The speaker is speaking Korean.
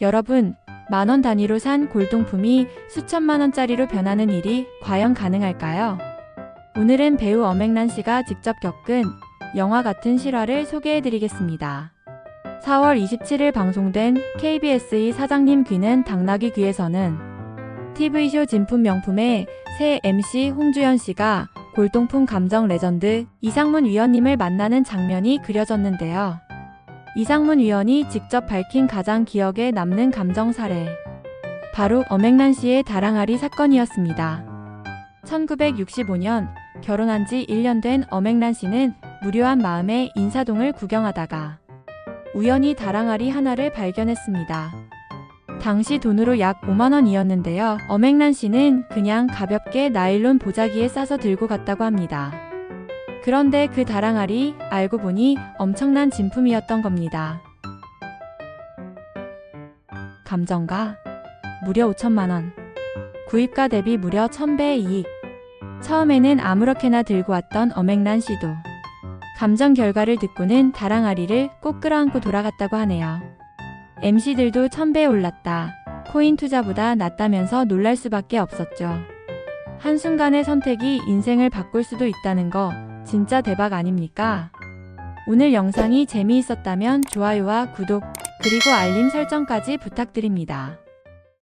여러분, 만원 단위로 산 골동품이 수천만 원짜리로 변하는 일이 과연 가능할까요? 오늘은 배우 엄앵란 씨가 직접 겪은 영화 같은 실화를 소개해 드리겠습니다. 4월 27일 방송된 KBS의 사장님 귀는 당나귀 귀에서는 TV쇼 진품 명품의 새 MC 홍주연 씨가 골동품 감정 레전드 이상문 위원님을 만나는 장면이 그려졌는데요. 이상문 위원이 직접 밝힌 가장 기억에 남는 감정 사례. 바로 엄앵란 씨의 다랑아리 사건이었습니다. 1965년 결혼한 지 1년 된 엄앵란 씨는 무료한 마음에 인사동을 구경하다가 우연히 다랑아리 하나를 발견했습니다. 당시 돈으로 약 5만 원이었는데요. 엄앵란 씨는 그냥 가볍게 나일론 보자기에 싸서 들고 갔다고 합니다. 그런데 그 다랑알이 알고 보니 엄청난 진품이었던 겁니다. 감정가 무려 5천만 원. 구입가 대비 무려 1000배의 이익. 처음에는 아무렇게나 들고 왔던 엄앵란 씨도 감정 결과를 듣고는 다랑아리를 꼭 끌어안고 돌아갔다고 하네요. MC들도 1000배에 올랐다. 코인 투자보다 낫다면서 놀랄 수밖에 없었죠. 한순간의 선택이 인생을 바꿀 수도 있다는 거 진짜 대박 아닙니까? 오늘 영상이 재미있었다면 좋아요와 구독, 그리고 알림 설정까지 부탁드립니다.